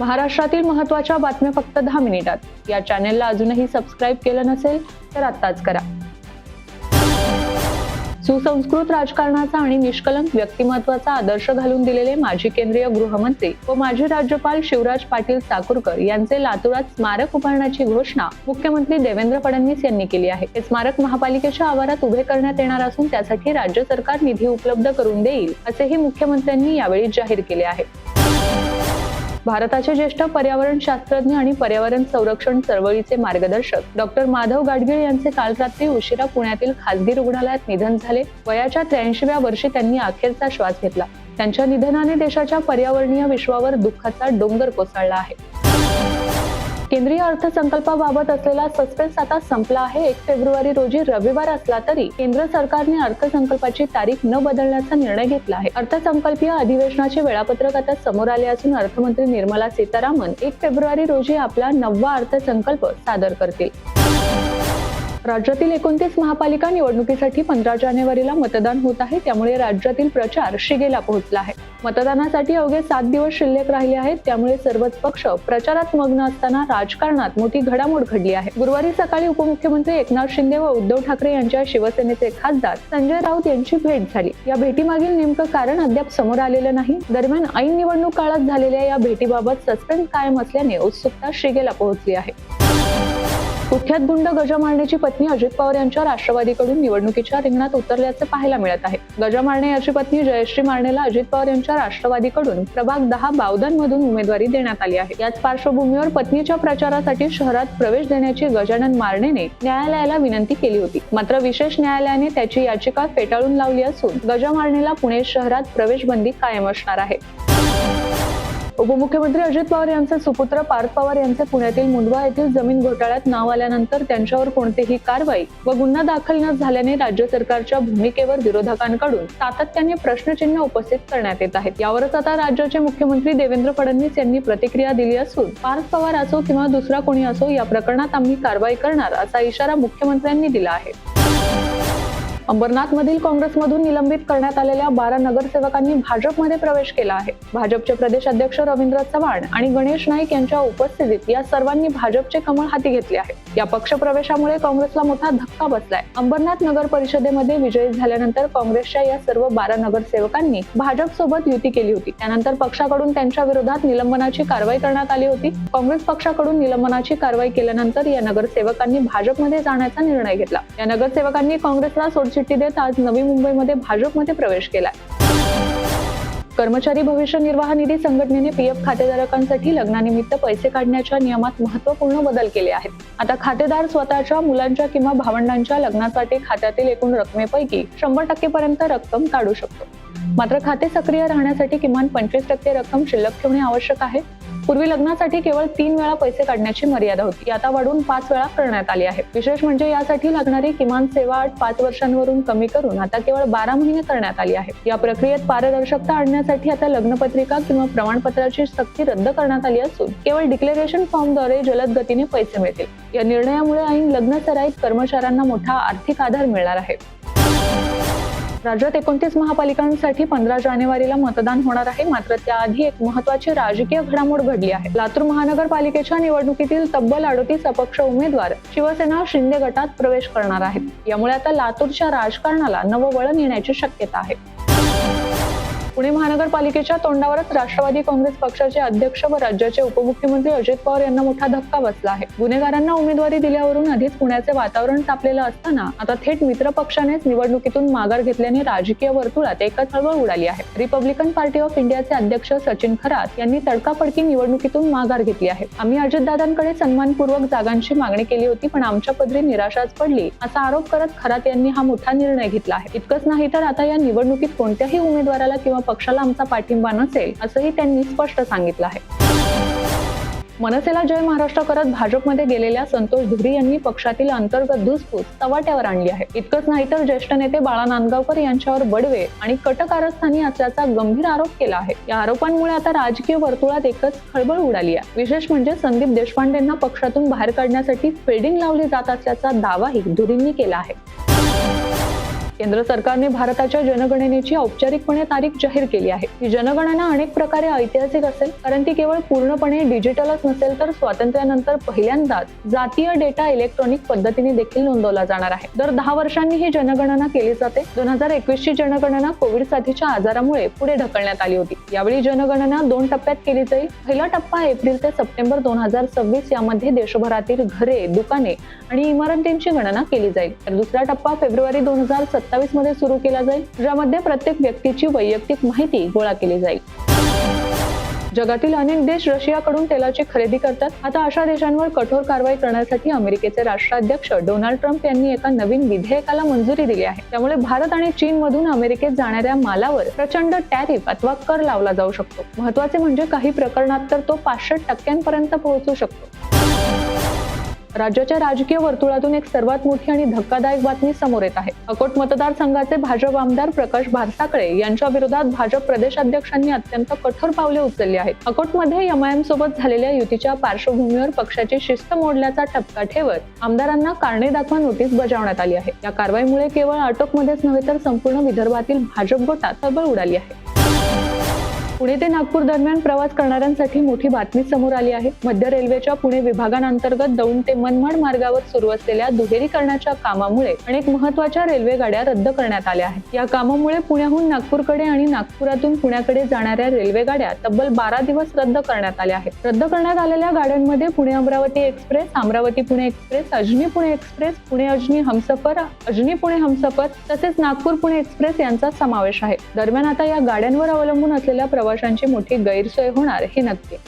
महाराष्ट्रातील महत्त्वाच्या बातम्या फक्त दहा मिनिटात. या चॅनेलला अजूनही सबस्क्राईब केलं नसेल तर आत्ताच करा. सुसंस्कृत राजकारणाचा आणि निष्कलंक व्यक्तिमत्वाचा आदर्श घालून दिलेले माजी केंद्रीय गृहमंत्री व माजी राज्यपाल शिवराज पाटील चाकूरकर यांचे लातूरात स्मारक उभारण्याची घोषणा मुख्यमंत्री देवेंद्र फडणवीस यांनी केली आहे. हे स्मारक महापालिकेच्या आवारात उभे करण्यात येणार असून त्यासाठी राज्य सरकार निधी उपलब्ध करून देईल असेही मुख्यमंत्र्यांनी यावेळी जाहीर केले आहे. भारताचे ज्येष्ठ पर्यावरण शास्त्रज्ञ आणि पर्यावरण संरक्षण चळवळीचे मार्गदर्शक डॉक्टर माधव गाडगीळ यांचे काल रात्री उशिरा पुण्यातील खासगी रुग्णालयात निधन झाले. वयाच्या त्र्याऐंशीव्या वर्षी त्यांनी अखेरचा श्वास घेतला. त्यांच्या निधनाने देशाच्या पर्यावरणीय विश्वावर दुःखाचा डोंगर कोसळला आहे. केंद्रीय अर्थसंकल्पाबाबत असलेला सस्पेन्स आता संपला आहे. एक फेब्रुवारी रोजी रविवार असला तरी केंद्र सरकारने अर्थसंकल्पाची तारीख न बदलण्याचा निर्णय घेतला आहे. अर्थसंकल्पीय अधिवेशनाचे वेळापत्रक आता समोर आले असून अर्थमंत्री निर्मला सीतारामन एक फेब्रुवारी रोजी आपला नववा अर्थसंकल्प सादर करतील. राज्यातील एकोणतीस महापालिका निवडणुकीसाठी पंधरा जानेवारीला मतदान होत आहे. त्यामुळे राज्यातील प्रचार शिगेला पोहोचला आहे. मतदानासाठी अवघे सात दिवस शिल्लक राहिले आहेत. त्यामुळे सर्वच पक्ष प्रचारात मग्न असताना राजकारणात मोठी घडामोड घडली आहे. गुरुवारी सकाळी उपमुख्यमंत्री एकनाथ शिंदे व उद्धव ठाकरे यांच्या शिवसेनेचे खासदार संजय राऊत यांची भेट झाली. या भेटीमागील नेमकं कारण अद्याप समोर आलेलं नाही. दरम्यान ऐन निवडणूक काळात झालेल्या या भेटीबाबत सस्पेन्स कायम असल्याने उत्सुकता शिगेला पोहोचली आहे. कुख्यात गुंड गजामारणेची पत्नी अजित पवार यांच्या राष्ट्रवादीकडून निवडणुकीच्या रिंगणात उतरल्याचे पाहायला मिळत आहे. गजामारणे याची पत्नी जयश्री मारणेला अजित पवार यांच्या राष्ट्रवादीकडून प्रभाग दहा बावधनमधून उमेदवारी देण्यात आली आहे. याच पार्श्वभूमीवर पत्नीच्या प्रचारासाठी शहरात प्रवेश देण्याची गजानन मारणेने न्यायालयाला विनंती केली होती. मात्र विशेष न्यायालयाने त्याची याचिका फेटाळून लावली असून गजामारणेला पुणे शहरात प्रवेश बंदी कायम असणार आहे. उपमुख्यमंत्री अजित पवार यांचे सुपुत्र पार्थ पवार यांचे पुण्यातील मुंडवा येथील जमीन घोटाळ्यात नाव आल्यानंतर त्यांच्यावर कोणतीही कारवाई व गुन्हा दाखल न झाल्याने राज्य सरकारच्या भूमिकेवर विरोधकांकडून सातत्याने प्रश्नचिन्ह उपस्थित करण्यात येत आहेत. यावरच आता राज्याचे मुख्यमंत्री देवेंद्र फडणवीस यांनी प्रतिक्रिया दिली असून पार्थ पवार असो किंवा दुसरा कोणी असो या प्रकरणात आम्ही कारवाई करणार असा इशारा मुख्यमंत्र्यांनी दिला आहे. अंबरनाथमधील काँग्रेसमधून निलंबित करण्यात आलेल्या बारा नगरसेवकांनी भाजपमध्ये प्रवेश केला आहे. भाजपचे प्रदेश अध्यक्ष रवींद्र चव्हाण आणि गणेश नाईक यांच्या उपस्थितीत या सर्वांनी भाजपचे कमळ हाती घेतले आहे. या पक्षप्रवेशामुळे काँग्रेसला मोठा धक्का बसलाय. अंबरनाथ नगर परिषदेमध्ये विजयी झाल्यानंतर काँग्रेसच्या या सर्व बारा नगरसेवकांनी भाजप सोबत युती केली होती. त्यानंतर पक्षाकडून त्यांच्या विरोधात निलंबनाची कारवाई करण्यात आली होती. काँग्रेस पक्षाकडून निलंबनाची कारवाई केल्यानंतर या नगरसेवकांनी भाजपमध्ये जाण्याचा निर्णय घेतला. या नगरसेवकांनी काँग्रेसला सोडचिठ्ठी देत आज नवी मुंबईमध्ये भाजपमध्ये प्रवेश केला कर्मचारी भविष्य निर्वाह निधी संघटनेने पीएफ खातेधारकांसाठी लग्नानिमित्त पैसे काढण्याच्या नियमात महत्त्वपूर्ण बदल केले आहेत. आता खातेदार स्वतःच्या मुलांच्या किंवा भावंडांच्या लग्नासाठी खात्यातील एकूण रकमेपैकी शंभर टक्केपर्यंत रक्कम काढू शकतो. मात्र खाते सक्रिय राहण्यासाठी किमान पंचवीस टक्के रक्कम शिल्लक ठेवणे आवश्यक आहे. पूर्वी लग्नासाठी केवळ तीन वेळा पैसे काढण्याची मर्यादा होती. आता वाढून पाच वेळा करण्यात आली आहे. विशेष म्हणजे यासाठी लागणारी किमान सेवा अट पाच वर्षांवरून कमी करून आता केवळ बारा महिने करण्यात आली आहे. या प्रक्रियेत पारदर्शकता आणण्यासाठी आता लग्नपत्रिका किंवा प्रमाणपत्राची सक्ती रद्द करण्यात आली असून केवळ डिक्लेरेशन फॉर्मद्वारे जलद गतीने पैसे मिळतील. या निर्णयामुळे ऐन लग्न सराईत कर्मचाऱ्यांना मोठा आर्थिक आधार मिळणार आहे. राज्यात एकोणतीस महापालिकांसाठी पंधरा जानेवारीला मतदान होणार आहे. मात्र त्याआधी एक महत्वाची राजकीय घडामोड घडली आहे. लातूर महानगरपालिकेच्या निवडणुकीतील तब्बल अडोतीस अपक्ष उमेदवार शिवसेना शिंदे गटात प्रवेश करणार आहेत. यामुळे आता लातूरच्या राजकारणाला नवं वळण येण्याची शक्यता आहे. पुणे महानगरपालिकेच्या तोंडावरच राष्ट्रवादी काँग्रेस पक्षाचे अध्यक्ष व राज्याचे उपमुख्यमंत्री अजित पवार यांना मोठा धक्का बसला आहे. गुन्हेगारांना उमेदवारी दिल्यावरून आधीच पुण्याचे वातावरण तापलेलं असताना आता थेट मित्र पक्षानेच निवडणुकीतून माघार घेतल्याने राजकीय वर्तुळात एकच चळवळ उडाली आहे. रिपब्लिकन पार्टी ऑफ इंडियाचे अध्यक्ष सचिन खरात यांनी तडकाफडकी निवडणुकीतून माघार घेतली आहे. आम्ही अजितदादांकडे सन्मानपूर्वक जागांची मागणी केली होती पण आमच्या पदरी निराशाच पडली असा आरोप करत खरात यांनी हा मोठा निर्णय घेतला आहे. इतकंच नाही तर आता या निवडणुकीत कोणत्याही उमेदवाराला किंवा पक्षाला आमचा पाठिंबा नसेल असंही त्यांनी स्पष्ट सांगितलं आहे. मनसेला जय महाराष्ट्र करत भाजपमध्ये गेलेल्या संतोष धुरी यांनी पक्षातील अंतर्गत धुसफूस तवाट्यावर आणली आहे. इतकंच नाही तर ज्येष्ठ नेते बाळा नांदगावकर यांच्यावर बडवे आणि कटकारस्थानी असल्याचा गंभीर आरोप केला आहे. या आरोपांमुळे आता राजकीय वर्तुळात एकच खळबळ उडाली आहे. विशेष म्हणजे संदीप देशपांडेंना पक्षातून बाहेर काढण्यासाठी फिल्डिंग लावली जात असल्याचा दावाही धुरींनी केला आहे. केंद्र सरकारने भारताच्या जनगणनेची औपचारिकपणे तारीख जाहीर केली आहे. ही जनगणना अनेक प्रकारे ऐतिहासिक असेल कारण ती केवळ पूर्णपणे डिजिटलच नसेल तर स्वातंत्र्यानंतर पहिल्यांदाच जातीय डेटा इलेक्ट्रॉनिक पद्धतीने देखील नोंदवला जाणार आहे. दर दहा वर्षांनी ही जनगणना केली जाते. दोन हजार एकवीस ची जनगणना कोविड साथीच्या आजारामुळे पुढे ढकलण्यात आली होती. यावेळी जनगणना दोन टप्प्यात केली जाईल. पहिला टप्पा एप्रिल ते सप्टेंबर दोन हजार सव्वीस यामध्ये देशभरातील घरे दुकाने आणि इमारतींची गणना केली जाईल. तर दुसरा टप्पा फेब्रुवारी दोन हजार सत्तावीसमध्ये सुरू केला जाईल ज्यामध्ये प्रत्येक व्यक्तीची वैयक्तिक माहिती गोळा केली जाईल. जगातील अनेक देश रशियाकडून तेलाची खरेदी करतात. आता अशा देशांवर कठोर कारवाई करण्यासाठी अमेरिकेचे राष्ट्राध्यक्ष डोनाल्ड ट्रम्प यांनी एका नवीन विधेयकाला मंजुरी दिली आहे. त्यामुळे भारत आणि चीन मधून अमेरिकेत जाणाऱ्या मालावर प्रचंड टॅरिफ अथवा कर लावला जाऊ शकतो. महत्त्वाचे म्हणजे काही प्रकरणात तर तो पाचशे टक्क्यांपर्यंत पोहोचू शकतो. राज्याच्या राजकीय वर्तुळातून एक सर्वात मोठी आणि धक्कादायक बातमी समोर येत आहे. अकोट मतदारसंघाचे भाजप आमदार प्रकाश भारसाकडे यांच्या विरोधात भाजप प्रदेशाध्यक्षांनी अत्यंत कठोर पावले उचलली आहेत. अकोटमध्ये एमआयएम सोबत झालेल्या युतीच्या पार्श्वभूमीवर पक्षाची शिस्त मोडल्याचा टपका ठेवत आमदारांना कारणे दाखवा नोटीस बजावण्यात आली आहे. या कारवाईमुळे केवळ अटकमध्येच नव्हे तर संपूर्ण विदर्भातील भाजप गोटात खळबळ उडाली आहे. पुणे ते नागपूर दरम्यान प्रवास करणाऱ्यांसाठी मोठी बातमी समोर आली आहे. मध्य रेल्वेच्या पुणे विभागांतर्गत दौंड ते मनमाड मार्गावर सुरू असलेल्या दुहेरीकरणाच्या कामामुळे अनेक महत्त्वाच्या रेल्वे गाड्या रद्द करण्यात आल्या आहेत. या कामामुळे पुण्याहून नागपूरकडे आणि नागपुरातून पुण्याकडे जाणाऱ्या रेल्वे गाड्या तब्बल बारा दिवस रद्द करण्यात आल्या आहेत. रद्द करण्यात आलेल्या गाड्यांमध्ये Pune Amravati express Amravati Pune express Ajni Pune express Pune Ajni Humsafar Ajni Pune Humsafar तसेच नागपूर पुणे एक्सप्रेस यांचा समावेश आहे. दरम्यान आता या गाड्यांवर अवलंबून असलेल्या प्रवाशांची मोठी गैरसोय होणार हे नक्की.